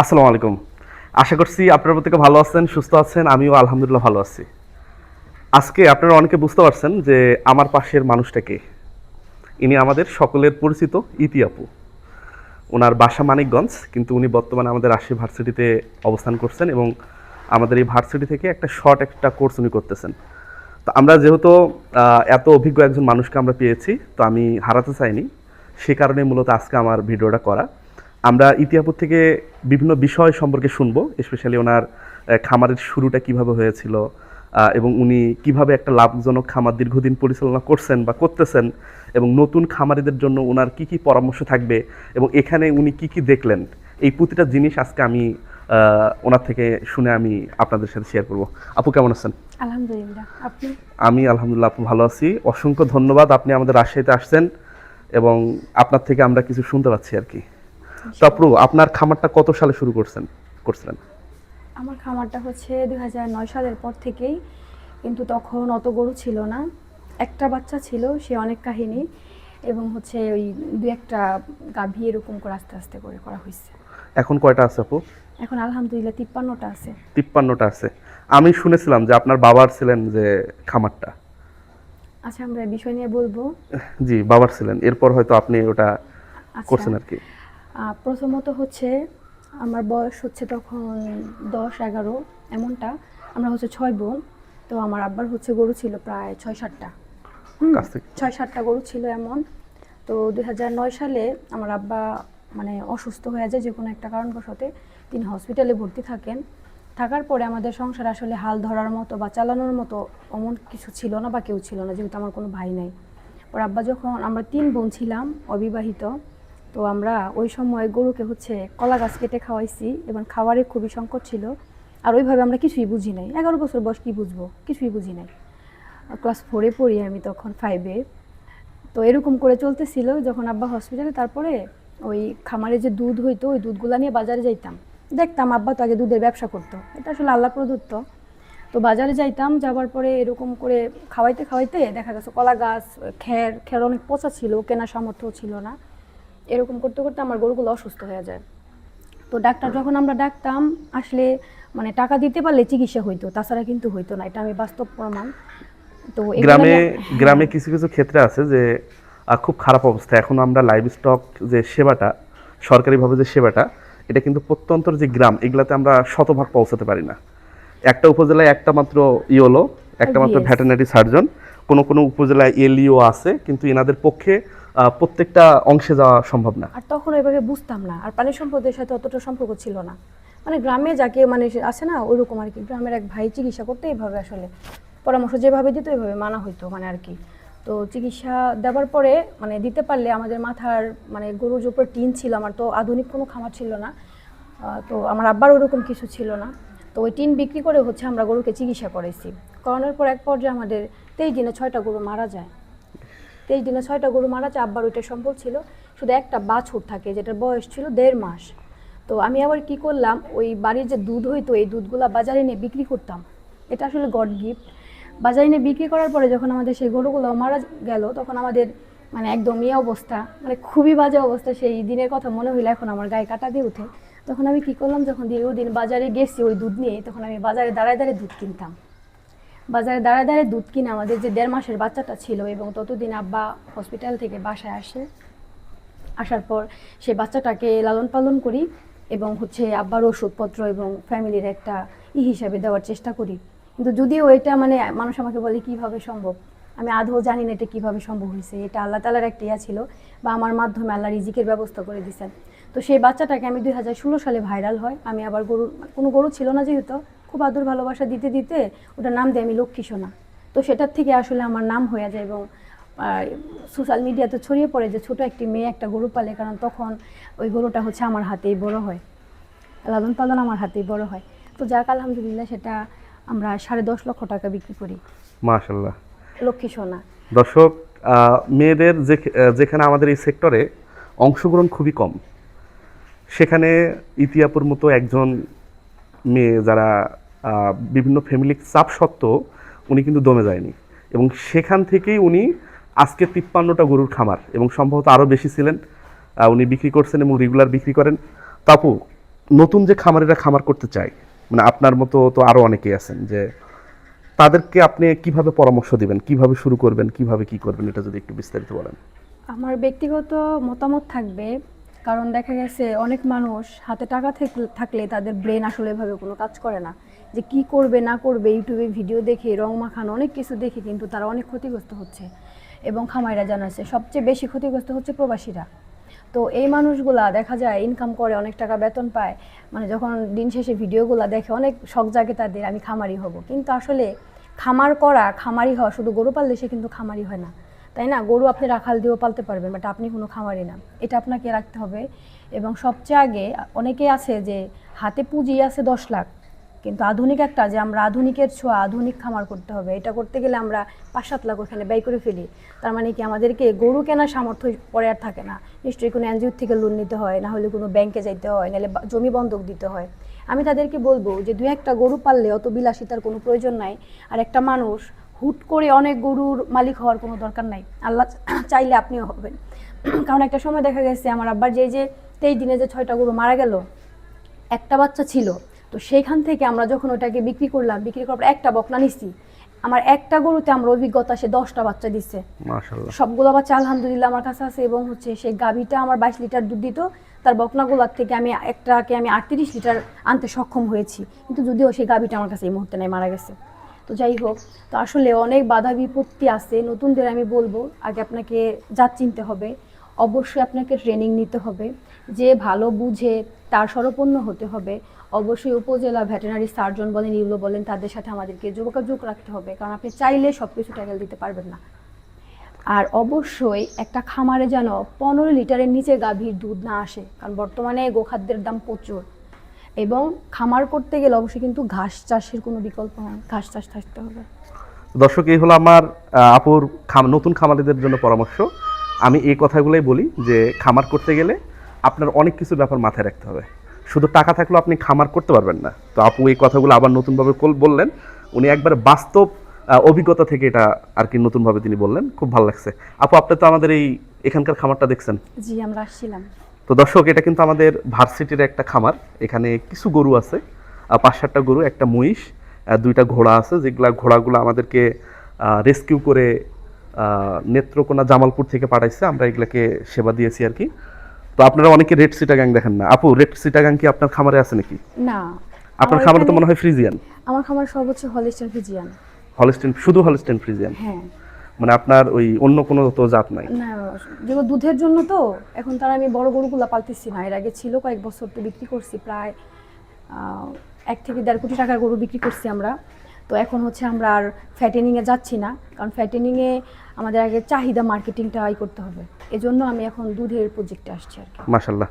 আসসালামু আলাইকুম। আশা করছি আপনারা প্রত্যেকে ভালো আছেন, সুস্থ আছেন, আমিও আলহামদুলিল্লাহ ভালো আছি। আজকে আপনারা অনেকে বুঝতে পারছেন যে আমার পাশের মানুষটা কে? ইনি আমাদের সকলের পরিচিত ইতি আপু। ওনার বাসা মানিকগঞ্জ, কিন্তু উনি বর্তমানে আমাদের রাজশাহী ভার্সিটিতে অবস্থান করছেন এবং আমাদের এই ভার্সিটি থেকে একটা শর্ট একটা কোর্স উনি করতেছেন। তো আমরা যেহেতু এত অভিজ্ঞ একজন মানুষকে আমরা পেয়েছি, তো আমি হারাতে চাইনি। সে কারণে মূলত আজকে আমার ভিডিওটা করা। আমরা ইতিহাপুর থেকে বিভিন্ন বিষয় সম্পর্কে শুনব স্পেশালি ওনার খামারের শুরুটা কীভাবে হয়েছিল এবং উনি কীভাবে একটা লাভজনক খামার দীর্ঘদিন পরিচালনা করছেন বা করতেছেন এবং নতুন খামারিদের জন্য ওনার কি কি পরামর্শ থাকবে এবং এখানে উনি কি কি দেখলেন এই প্রতিটা জিনিস আজকে আমি ওনার থেকে শুনে আমি আপনাদের সাথে শেয়ার করব। আপু কেমন আছেন? আলহামদুলিল্লাহ। আপনি? আমি আলহামদুলিল্লাহ আপু ভালো আছি। অসংখ্য ধন্যবাদ আপনি আমাদের রাজশাহীতে আসছেন এবং আপনার থেকে আমরা কিছু শুনতে পাচ্ছি আর কি। তো আপু আপনার খামারটা কত সালে শুরু করছেন করছিলেন? আমার খামারটা হচ্ছে দুই সালের পর থেকেই কিন্তু তখন অত গরু ছিল না। একটা বাচ্চা ছিল সে অনেক কাহিনী এবং হচ্ছে ওই দু একটা গাভী এরকম করে আস্তে আস্তে করে করা হয়েছে এখন কয়টা আছে আপু? এখন আলহামদুলিল্লাহ তিপ্পান্নটা আছে। তিপ্পান্নটা আছে। আমি শুনেছিলাম যে আপনার বাবার ছিলেন যে খামারটা। আচ্ছা আমরা বিষয় নিয়ে বলব। জি বাবার ছিলেন। এরপর হয়তো আপনি ওটা আচ্ছা। করছেন আর কি। প্রথমত হচ্ছে আমার বয়স হচ্ছে তখন দশ এগারো এমনটা। আমরা হচ্ছে ছয় বোন। তো আমার আব্বার হচ্ছে গরু ছিল প্রায় ছয় সাতটা। ছয় সাতটা গরু ছিল এমন। তো দু হাজার নয় সালে আমার আব্বা মানে অসুস্থ হয়ে যায় যে কোনো একটা কারণবশতে। তিনি হসপিটালে ভর্তি থাকেন। থাকার পরে আমাদের সংসার আসলে হাল ধরার মতো বা চালানোর মতো অমন কিছু ছিল না বা কেউ ছিল না যেহেতু আমার কোনো ভাই নাই। ওর আব্বা যখন আমরা তিন বোন ছিলাম অবিবাহিত। তো আমরা ওই সময় গরুকে হচ্ছে কলা গাছ কেটে খাওয়াইছি, এবং খাবারের খুবই সংকট ছিল। আর ওইভাবে আমরা কিছুই বুঝি নাই। এগারো বছর বয়স কী বুঝব? কিছুই বুঝি নাই। ক্লাস ফোরে পড়ি আমি তখন ফাইভে তো এরকম করে চলতেছিল যখন আব্বা হসপিটালে তারপরে ওই খামারে যে দুধ হইতো, ওই দুধগুলো নিয়ে বাজারে যাইতাম। দেখতাম আব্বা তো আগে দুধের ব্যবসা করতো। এটা আসলে আল্লাহ প্রদত্ত। তো বাজারে যাইতাম, যাবার পরে এরকম করে খাওয়াইতে খাওয়াইতে দেখা গেছে কলা গাছ, খের খের অনেক পচা ছিল কেনা সামর্থ্য ছিল না। এরকম করতে করতে আমার গরুগুলো অসুস্থ হয়ে যায়। তো ডাক্তার যখন আমরা ডাকতাম আসলে মানে টাকা দিতে পারলে চিকিৎসা হইতো তাছাড়া কিন্তু হইতো না এটা আমি বাস্তব প্রমাণ। তো গ্রামে গ্রামে কিছু কিছু ক্ষেত্রে আছে যে খুব খারাপ অবস্থা। এখন আমরা লাইভ স্টক যে সেবাটা সরকারিভাবে যে সেবাটা এটা কিন্তু প্রত্যন্তর যে গ্রাম এগুলাতে আমরা শতভাগ পৌঁছাতে পারি না। একটা উপজেলায় একটা মাত্র ইওলো একটা মাত্র. ভেটেনারি সার্জন কোনো কোনো উপজেলায় এলিও আছে কিন্তু এনাদের পক্ষে প্রত্যেকটা অংশে যাওয়া সম্ভব না। আর তখন ওইভাবে বুঝতাম না। আর পানি সম্পদের সাথে অতটা সম্পর্ক ছিল না। মানে গ্রামে যাকে মানে আছে না, ওইরকম আর কি। গ্রামের এক ভাই চিকিৎসা করতে এইভাবে আসলে পরামর্শ যেভাবে দিত ওইভাবে মানা হইতো মানে আর কি। তো চিকিৎসা দেওয়ার পরে মানে দিতে পারলে আমাদের মাথার মানে গরুর যে উপর টিন ছিল আমার, তো আধুনিক কোনো খামার ছিল না। তো আমার আব্বার ওরকম কিছু ছিল না। তো ওই টিন বিক্রি করে হচ্ছে আমরা গরুকে চিকিৎসা করেছি করানোর পর এক পর্যায়ে আমাদের তেইশ দিনে ছয়টা গরু মারা যায়। তেইশ দিনে ছয়টা গরু মারা যায়, আব্বার ওইটা সম্ভব ছিল। শুধু একটা বাছুর থাকে, যেটার বয়স ছিল দেড় মাস। তো আমি আবার কি করলাম, ওই বাড়ির যে দুধ হইতো, এই দুধগুলো বাজারে নিয়ে বিক্রি করতাম। এটা আসলে গড গিফট। বাজারে নিয়ে বিক্রি করার পরে যখন আমাদের সেই গরুগুলো মারা গেল, তখন আমাদের মানে একদম ইয়ে অবস্থা মানে খুবই বাজে অবস্থা। সেই দিনের কথা মনে হইলে এখন আমার গায়ে কাটা দিয়ে উঠে। তখন আমি কি করলাম, যখন দীর্ঘদিন বাজারে গেছি ওই দুধ নিয়ে তখন আমি বাজারে দাঁড়ায় দাঁড়িয়ে দুধ কিনতাম। বাজারে দাঁড়ায় দাঁড়ায় দুধ কিনে আমাদের যে দেড় মাসের বাচ্চাটা ছিল এবং ততদিন আব্বা হসপিটাল থেকে বাসায় আসে। আসার পর সেই বাচ্চাটাকে লালন পালন করি এবং হচ্ছে আব্বার ওষুধপত্র এবং ফ্যামিলির একটা ই হিসাবে দেওয়ার চেষ্টা করি। কিন্তু যদিও এটা মানে মানুষ আমাকে বলে, কীভাবে সম্ভব? আমি আদৌ জানি না এটা কীভাবে সম্ভব হয়েছে। এটা আল্লাহ তালার একটা ইয়া ছিল বা আমার মাধ্যমে আল্লাহ রিজিকের ব্যবস্থা করে দিয়েছেন তো সেই বাচ্চাটাকে আমি দুই হাজার ষোলো সালে ভাইরাল হয়। আমি আবার গরু কোনো গরু ছিল না যেহেতু। খুব আদর ভালোবাসা দিতে দিতে ওটার নাম দিই আমি লক্ষ্মী সোনা। তো সেটার থেকে আসলে আমার নাম হয়ে যায় এবং সোশ্যাল মিডিয়াতে ছড়িয়ে পড়ে যে ছোট একটি মেয়ে একটা গরু পালে কারণ তখন ওই গরুটা হচ্ছে আমার হাতেই বড় হয়। লালন পালন আমার হাতেই বড় হয়। তো যাক আলহামদুলিল্লাহ সেটা আমরা সাড়ে দশ লক্ষ টাকা বিক্রি করি। মাশাল্লাহ। লক্ষ্মী সোনা। দর্শক মেয়েদের যেখানে আমাদের এই সেক্টরে অংশগ্রহণ খুবই কম। সেখানে ইতিহাপুর মতো একজন মেয়ে যারা বিভিন্ন ফ্যামিলির চাপ সত্ত্বেও উনি কিন্তু দমে যায়নি। এবং সেখান থেকেই উনি আজকে তিপ্পান্নটা গরুর খামার এবং সম্ভবত আরও বেশি ছিলেন। উনি বিক্রি করছেন এবং রেগুলার বিক্রি করেন। তাপু, নতুন যে খামারিরা খামার করতে চায় মানে আপনার মতো তো আরও অনেকেই আছেন যে তাদেরকে আপনি কীভাবে পরামর্শ দিবেন, কীভাবে শুরু করবেন, কীভাবে কি করবেন, এটা যদি একটু বিস্তারিত বলেন। আমার ব্যক্তিগত মতামত থাকবে, কারণ দেখা গেছে অনেক মানুষ হাতে টাকা থাকলে- তাদের ব্রেন আসলে এভাবে কোনো কাজ করে না। যে কি করবে, না করবে, ইউটিউবে ভিডিও দেখে, রং মাখানো, অনেক কিছু দেখে কিন্তু তারা অনেক ক্ষতিগ্রস্ত হচ্ছে এবং খামাইরা জানাচ্ছে, সবচেয়ে বেশি ক্ষতিগ্রস্ত হচ্ছে প্রবাসীরা। তো এই মানুষগুলা দেখা যায় ইনকাম করে, অনেক টাকা বেতন পায় মানে যখন দিন শেষে ভিডিওগুলা দেখে অনেক শখ জাগে তাদের, আমি খামারি হব। কিন্তু আসলে খামার করা, খামারি হওয়া শুধু গরু পাললে সে কিন্তু খামারি হয় না। তাই না? গরু আপনি রাখাল দিয়েও পালতে পারবেন, বাট আপনি কোনো খামারি না। এটা আপনাকে রাখতে হবে এবং সবচেয়ে আগে অনেকেই আছে যে হাতে পুঁজি আছে দশ লাখ কিন্তু আধুনিক একটা যে আমরা আধুনিকের ছোঁয়া, আধুনিক খামার করতে হবে, এটা করতে গেলে আমরা পাঁচ সাত লাখ ওখানে ব্যয় করে ফেলি। তার মানে কি আমাদেরকে গরু কেনার সামর্থ্য পরে আর থাকে না। নিশ্চয়ই কোনো এনজিও থেকে লোন নিতে হয়, না হলে কোনো ব্যাংকে যাইতে হয় নাহলে জমি বন্ধক দিতে হয়। আমি তাদেরকে বলব যে দু একটা গরু পাললে অত বিলাসিতার কোনো প্রয়োজন নাই। আর একটা মানুষ হুট করে অনেক গরুর মালিক হওয়ার কোনো দরকার নাই। আল্লাহ চাইলে আপনিও হবেন। কারণ একটা সময় দেখা গেছে, আমার আব্বার যে যে তেইশ দিনে যে ছয়টা গরু মারা গেল, একটা বাচ্চা ছিল। তো সেইখান থেকে আমরা যখন ওটাকে বিক্রি করলাম বিক্রি করার পর একটা বকনা নিছি। আমার একটা গরুতে আমার অভিজ্ঞতা সে দশটা বাচ্চা দিচ্ছে সবগুলো বাচ্চা আলহামদুলিল্লাহ আমার কাছে আছে এবং হচ্ছে সেই গাভীটা আমার বাইশ লিটার দুধ দিত তার বকনাগুলার থেকে আমি একটাকে আমি আটত্রিশ লিটার আনতে সক্ষম হয়েছি। কিন্তু যদিও সেই গাভীটা আমার কাছে এই মুহূর্তে নাই মারা গেছে। তো যাই হোক তো আসলে অনেক বাধা বিপত্তি আছে। নতুনদের আমি বলব আগে আপনাকে যা চিনতে হবে। অবশ্যই আপনাকে ট্রেনিং নিতে হবে। যে ভালো বুঝে তার সরপন্ন হতে হবে। অবশ্যই উপজেলা ভেটেনারি সার্জন বলেন ইউলো বলেন, তাদের সাথে আমাদেরকে যোগাযোগ রাখতে হবে। কারণ আপনি চাইলে সব কিছু ট্যাকেল দিতে পারবেন না। আর অবশ্যই একটা খামারে যেন পনেরো লিটারের নিচে গাভীর দুধ না আসে, কারণ বর্তমানে গোখাদ্যের দাম প্রচুর। এবং খামার করতে গেলে অবশ্যই কিন্তু ঘাস চাষের কোনো বিকল্প নেই ঘাস চাষ থাকতে হবে। দর্শক, এই হলো আমার আপুর নতুন খামারিদের জন্য পরামর্শ। আমি এই কথাগুলোই বলি যে খামার করতে গেলে আপনার অনেক কিছু ব্যাপার মাথায় রাখতে হবে। শুধু টাকা থাকলেও আপনি খামার করতে পারবেন না। তো আপু এই কথাগুলো আবার নতুনভাবে বললেন। উনি একবার বাস্তব অভিজ্ঞতা থেকে এটা আর কি নতুনভাবে তিনি বললেন। খুব ভালো লাগছে। আপু আপনি তো আমাদের এই এখানকার খামারটা দেখছেন। জি আমরা আসছিলাম। তো দর্শক এটা কিন্তু আমাদের ভার্সিটির একটা খামার। এখানে কিছু গরু আছে পাঁচ সাতটা গরু একটা মহিষ দুইটা ঘোড়া আছে। যেগুলা ঘোড়াগুলো আমাদেরকে রেস্কিউ করে নেত্রকোনা জামালপুর থেকে পাঠাইছে আমরা এগুলাকে সেবা দিয়েছি আর কি। তো আপনারা অনেকে রেড সিটাগাং দেখেন না। আপু রেড সিটাগাং কি আপনার খামারে আছে নাকি? না। আপনার খামারে তো মনে হয় ফ্রিজিয়ান। আমার খামার সব হচ্ছে হলিস্টার ফিজিয়ান হলস্টেন শুধু হলস্টেন ফ্রিজিয়ান? হ্যাঁ। মানে আপনার ওই অন্য কোনো তো জাত নাই? না যেগুলো দুধের জন্য তো এখন তার আমি বড় গরুগুলো পালতেছি না। এর আগে ছিল কয়েক বছর তো বিক্রি করছি প্রায় এক থেকে দেড় কোটি টাকার গরু বিক্রি করছি আমরা। তো এখন হচ্ছে আমরা আর ফ্যাটেনিংয়ে যাচ্ছি না, কারণ ফ্যাটেনিংয়ে আমাদের আগে চাহিদা মার্কেটিংটা আয় করতে হবে। এজন্য আমি এখন দুধের প্রজেক্টে আসছি আর কি। মাশাল্লাহ।